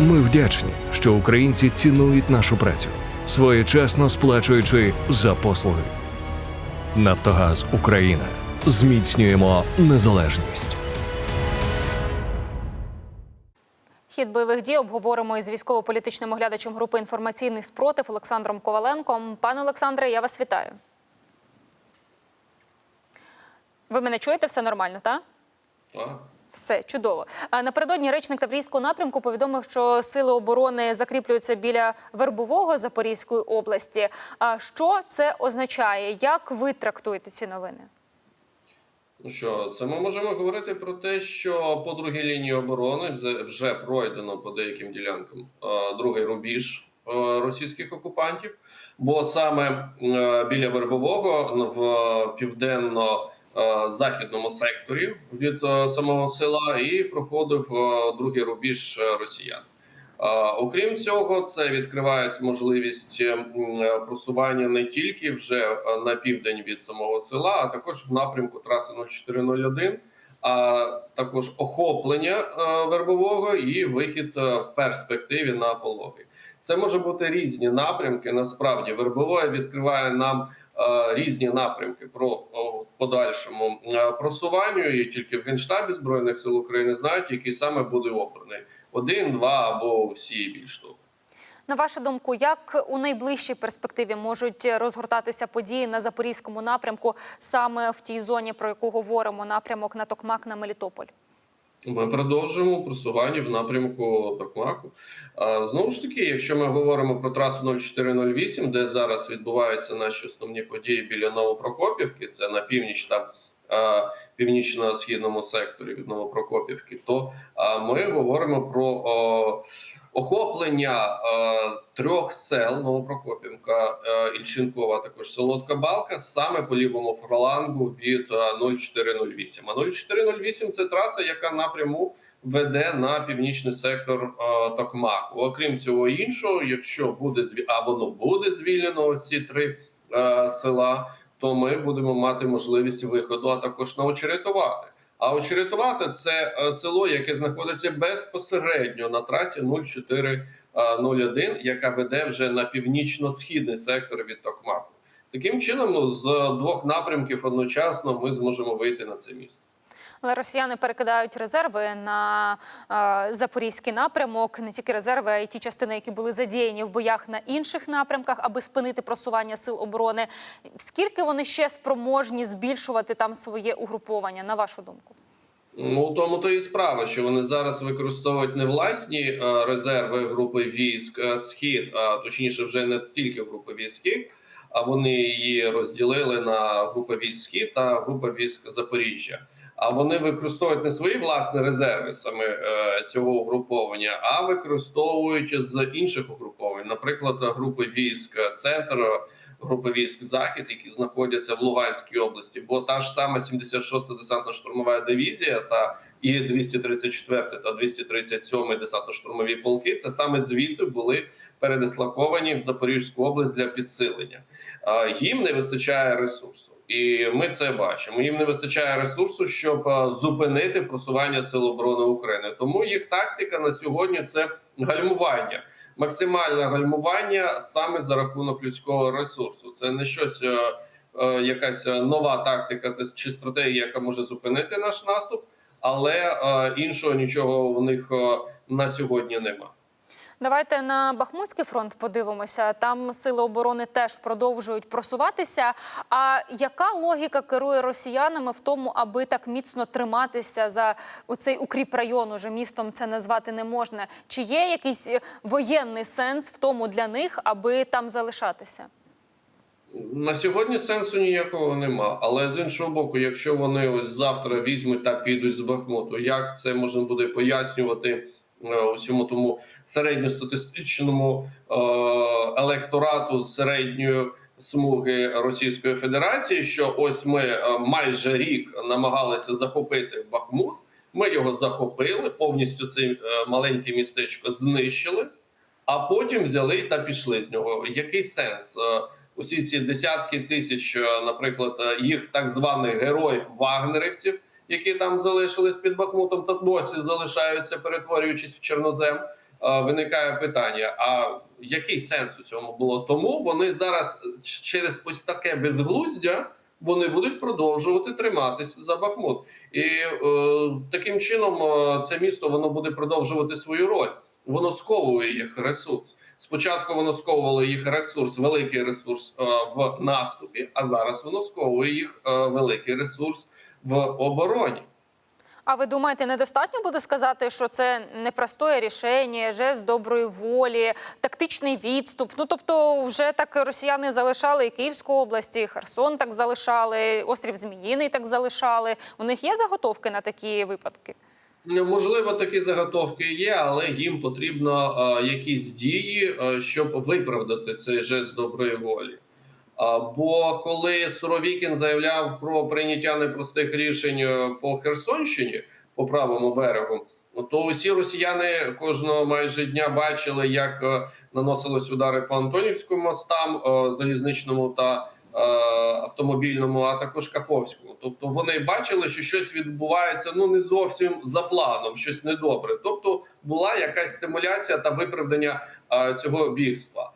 Ми вдячні, що українці цінують нашу працю, своєчасно сплачуючи за послуги. Нафтогаз Україна. Зміцнюємо незалежність. Хід бойових дій обговоримо із військово-політичним оглядачем групи інформаційний спротив Олександром Коваленком. Пане Олександре, я вас вітаю. Ви мене чуєте? Все нормально, так? Так. Все чудово. Напередодні речник Таврійського напрямку повідомив, що сили оборони закріплюються біля Вербового Запорізької області. А що це означає? Як ви трактуєте ці новини? Ну що, це ми можемо говорити про те, що по другій лінії оборони вже- пройдено по деяким ділянкам е, другий рубіж е, російських окупантів, бо саме е, біля Вербового в південно західному секторі від е, самого села і проходив е, другий рубіж е, росіян. Окрім цього, це відкривається можливість е, м, е, просування не тільки вже е, на південь від самого села, а також в напрямку траси 0401, а також охоплення е, вербового і вихід е, в перспективі на пологи. Це може бути різні напрямки. Насправді вербове відкриває нам е, різні напрямки про подальшому е, просуванню, і тільки в генштабі збройних сил України знають, який саме буде обраний один, два або всі більш того. На вашу думку, як у найближчій перспективі можуть розгортатися події на запорізькому напрямку саме в тій зоні, про яку говоримо, напрямок на Токмак на Мелітополь? Ми продовжуємо просування в напрямку Токмаку. Знову ж таки, якщо ми говоримо про трасу 0408, де зараз відбуваються наші основні події біля Новопрокопівки, це на північ та північно-східному секторі від Новопрокопівки, то ми говоримо про охоплення е, трьох сел Новопрокопівка, е, Ільченкова, також Солодка Балка, саме по лівому флангу від е, 0408. А 0408 – це траса, яка напряму веде на північний сектор е, Токмаку. Окрім всього іншого, якщо буде а воно буде звільнено ці три е, села, то ми будемо мати можливість виходу, а також на очеретувати. А очеретувати це е, село, яке знаходиться безпосередньо на трасі 0401, яка веде вже на північно-східний сектор від Токмаку. Таким чином, з двох напрямків одночасно ми зможемо вийти на це місто. Але росіяни перекидають резерви на е, запорізький напрямок, не тільки резерви, а й ті частини, які були задіяні в боях на інших напрямках, аби спинити просування сил оборони. Скільки вони ще спроможні збільшувати там своє угруповання, на вашу думку? Ну, у тому то і справа, що вони зараз використовують не власні е, резерви групи військ е, схід, а точніше, вже не тільки групи військ а вони її розділили на групи військ схід та група військ Запоріжжя. А вони використовують не свої власні резерви саме е, цього угруповання, а використовують з інших угруповань, наприклад, групи військ центр, групи військ захід, які знаходяться в Луганській області. Бо та ж сама 76-та десантна штурмова дивізія та і 234 та 237 десантно-штурмові полки. Це саме звідти були передислоковані в Запорізьку область для підсилення. Їм не вистачає ресурсу. І ми це бачимо. Їм не вистачає ресурсу, щоб е, зупинити просування сил оборони України. Тому їх тактика на сьогодні це гальмування, максимальне гальмування саме за рахунок людського ресурсу. Це не щось, е, е, якась нова тактика та- чи стратегія, яка може зупинити наш наступ, але іншого нічого в них на сьогодні нема. Давайте на Бахмутський фронт подивимося. Там сили оборони теж продовжують просуватися. А яка логіка керує росіянами в тому, аби так міцно триматися за оцей укріп район? Уже містом це назвати не можна. Чи є якийсь е, воєнний сенс в тому для них, аби там залишатися? На сьогодні сенсу ніякого нема. Але з іншого боку, якщо вони ось завтра візьмуть та підуть з Бахмуту, як це можна буде пояснювати усьому тому середньостатистичному е, електорату середньої смуги Російської Федерації, що ось ми е, майже рік намагалися захопити Бахмут. Ми його захопили, повністю це е, маленьке містечко знищили, а потім взяли та пішли з нього. Який сенс? Е, Усі ці десятки тисяч, е, наприклад, е, їх так званих героїв вагнерівців, які там залишились під Бахмутом, та досі залишаються, перетворюючись в чорнозем. е, виникає питання: а який сенс у цьому було? Тому вони зараз через ось таке безглуздя вони будуть продовжувати триматися за Бахмут, і е, таким чином е, це місто воно буде продовжувати свою роль. Воно сковує їх ресурс. Спочатку воно сковувало їх ресурс, великий ресурс е, в наступі, а зараз воно сковує їх е, великий ресурс в обороні. А ви думаєте, недостатньо буде сказати, що це непростое рішення, жест доброї волі, тактичний відступ? Ну тобто, вже так росіяни залишали і Київську область, і Херсон так залишали, острів Зміїний так залишали. У них є заготовки на такі випадки? Ну, Можливо, такі заготовки є, але їм потрібно е, якісь дії, е, щоб виправдати цей жест доброї волі. Бо коли Суровікін заявляв про прийняття непростих рішень е, по Херсонщині, по правому берегу, то усі росіяни кожного майже дня бачили, як е, наносились удари по Антонівському мостам, е, залізничному та автомобільному, а також Каховському. Тобто вони бачили, що щось відбувається ну не зовсім за планом, щось недобре. Тобто була якась стимуляція та виправдання цього бігства.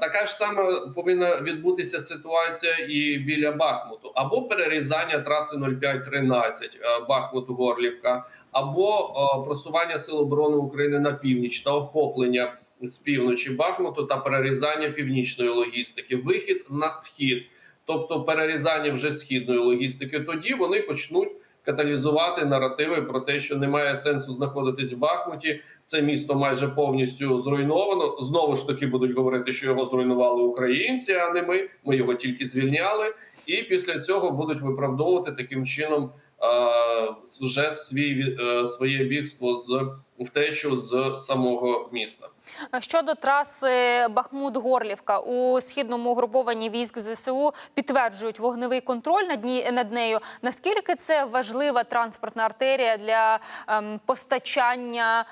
Така ж сама повинна відбутися ситуація і біля Бахмуту, або перерізання траси 0513 е, Бахмут Горлівка, або просування сил оборони України на північ та охоплення з півночі Бахмуту та перерізання північної логістики, вихід на схід, тобто перерізання вже східної логістики. Тоді вони почнуть каталізувати наративи про те, що немає сенсу знаходитись в Бахмуті. Це місто майже повністю зруйновано. Знову ж таки будуть говорити, що його зруйнували українці, а не ми. Ми його тільки звільняли. І після цього будуть виправдовувати таким чином вже свій е, своє бігство з втечу з самого міста. Щодо траси Бахмут-Горлівка у східному угрупованні військ ЗСУ підтверджують вогневий контроль над ній над нею. Наскільки це важлива транспортна артерія для ем, постачання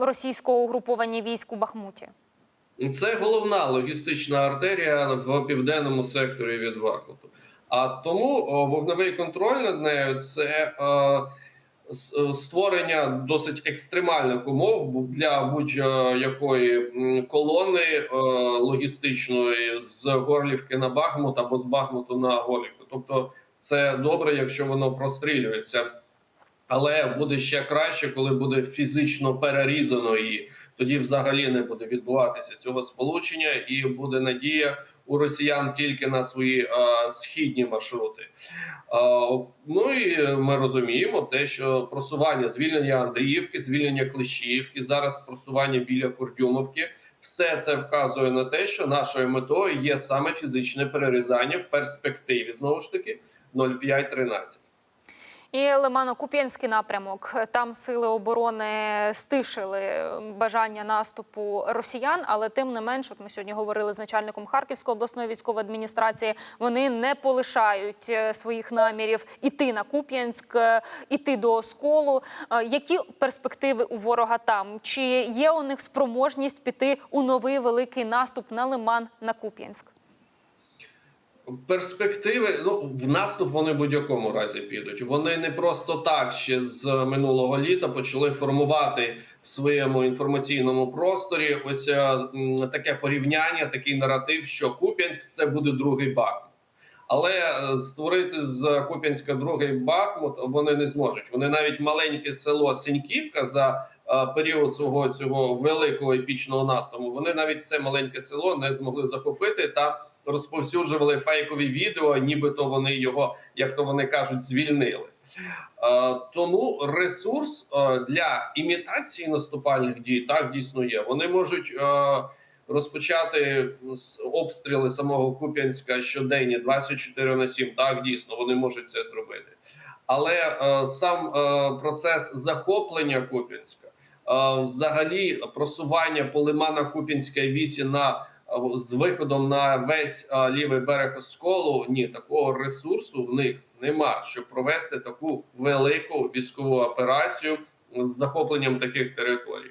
російського угруповання військ у Бахмуті? Це головна логістична артерія в південному секторі від Бахмуту. А тому вогневий контроль над нею це е, е, створення досить екстремальних умов для будь-якої колони е, логістичної з Горлівки на Бахмут або з Бахмуту на Горлівку. Тобто, це добре, якщо воно прострілюється. Але буде ще краще, коли буде фізично перерізано її. Тоді взагалі не буде відбуватися цього сполучення, і буде надія у росіян тільки на свої а, східні маршрути. А, ну і ми розуміємо те, що просування звільнення Андріївки, звільнення Клещіївки, зараз просування біля Курдюмовки. Все це вказує на те, що нашою метою є саме фізичне перерізання в перспективі знову ж таки 0,5-13. І Лимано-Куп'янський напрямок. Там сили оборони стишили бажання наступу росіян, але тим не менш, от ми сьогодні говорили з начальником Харківської обласної військової адміністрації. Вони не полишають е, своїх намірів іти на Куп'янськ, е, іти до Осколу. Е, Які перспективи у ворога там? Чи є у них спроможність піти у новий великий наступ на Лиман на Куп'янськ? Перспективи ну в наступ вони в будь-якому разі підуть. Вони не просто так ще з минулого літа почали формувати в своєму інформаційному просторі ось е, таке порівняння, такий наратив, що Куп'янськ це буде другий Бахмут. Але е, створити з Куп'янська другий Бахмут вони не зможуть. Вони навіть маленьке село Синьківка за е, період свого цього великого епічного наступу. Вони навіть це маленьке село не змогли захопити та розповсюджували фейкові відео, нібито вони його, як то вони кажуть, звільнили. Е, тому ресурс е, для імітації наступальних дій так дійсно є. Вони можуть е, розпочати обстріли самого Куп'янська щоденні 24 на 7. Так дійсно вони можуть це зробити. Але сам процес захоплення Куп'янська, взагалі просування по лимана Куп'янської вісі на з виходом на весь лівий берег Осколу, ні, такого ресурсу в них нема, щоб провести таку велику військову операцію з захопленням таких територій.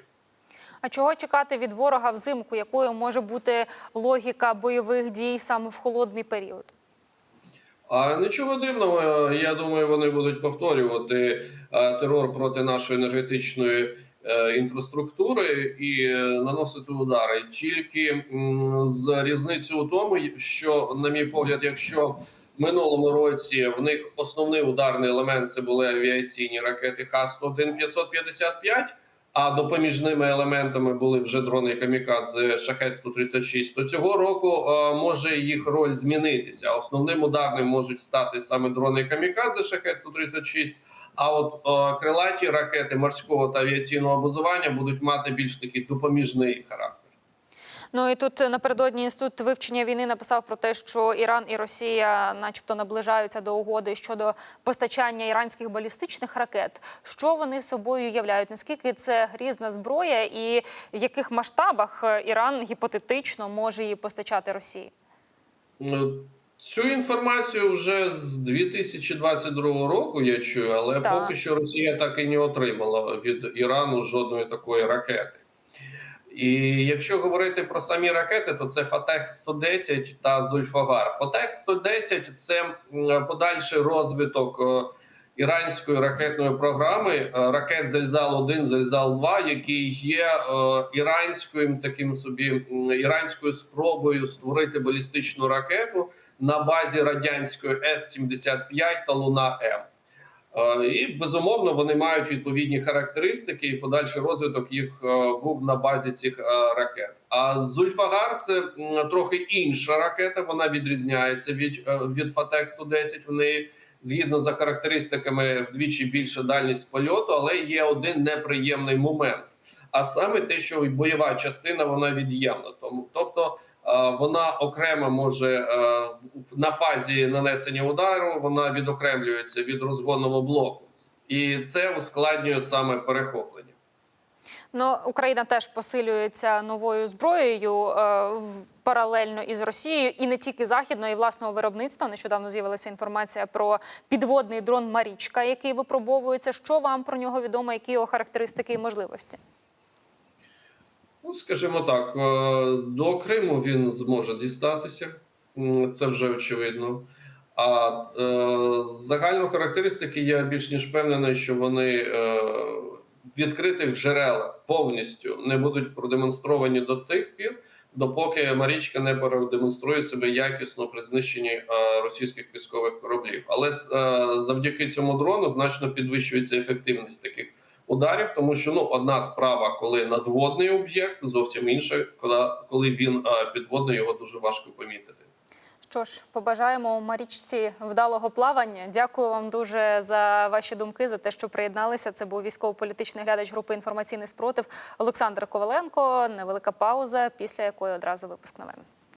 А чого чекати від ворога взимку? Якою може бути логіка бойових дій саме в холодний період? А нічого дивного, я думаю, вони будуть повторювати терор проти нашої енергетичної інфраструктури і е, наносити удари. Тільки з різницею у тому, що, на мій погляд, якщо минулому році в них основний ударний елемент це були авіаційні ракети Х-101 555, а допоміжними елементами були вже дрони камікадзе Шахет 136 то цього року е, може їх роль змінитися. Основним ударним можуть стати саме дрони камікадзе Шахет 136 а от е, крилаті ракети морського та авіаційного базування будуть мати більш такий допоміжний характер. Ну і тут напередодні інститут вивчення війни написав про те, що Іран і Росія, начебто, наближаються до угоди щодо постачання іранських балістичних ракет. Що вони собою являють? Наскільки це різна зброя, і в яких масштабах Іран гіпотетично може її постачати Росії? Цю інформацію вже з 2022 року я чую, але Так. поки що Росія так і не отримала від Ірану жодної такої ракети. І якщо говорити про самі ракети, то це Фатех 110 та Зульфагар. Фатех 110 це подальший розвиток е, іранської ракетної програми е, ракет Зельзал 1 Зельзал 2 які є е, іранською таким собі іранською спробою створити балістичну ракету на базі радянської С-75 та Луна М. Е, І безумовно вони мають відповідні характеристики, і подальший розвиток їх е, був на базі цих е, ракет. А Зульфагар це трохи інша ракета. Вона відрізняється від, від Фатек 110 В неї згідно за характеристиками вдвічі більша дальність польоту, але є один неприємний момент. А саме те, що бойова частина вона від'ємна. Тому тобто вона окремо може на фазі нанесення удару, вона відокремлюється від розгонного блоку, і це ускладнює саме перехоплення. Ну, Україна теж посилюється новою зброєю е, паралельно із Росією, і не тільки західного, і власного виробництва. Нещодавно з'явилася інформація про підводний дрон Марічка, який випробовується. Що вам про нього відомо? Які його характеристики і можливості? Ну, скажімо так, е, до Криму він зможе дістатися, це вже очевидно. А е, загальну характеристики я більш ніж впевнений, що вони е, в відкритих джерелах повністю не будуть продемонстровані до тих пір, допоки Марічка не продемонструє себе якісно при знищенні е, російських військових кораблів. Але е, завдяки цьому дрону значно підвищується ефективність таких ударів, тому що ну одна справа, коли надводний об'єкт, зовсім інша, коли, коли він е, підводний, його дуже важко помітити. Що ж, побажаємо Марічці вдалого плавання. Дякую вам дуже за ваші думки, за те, що приєдналися. Це був військово-політичний глядач групи інформаційний спротив Олександр Коваленко. Невелика пауза, після якої одразу випуск новин.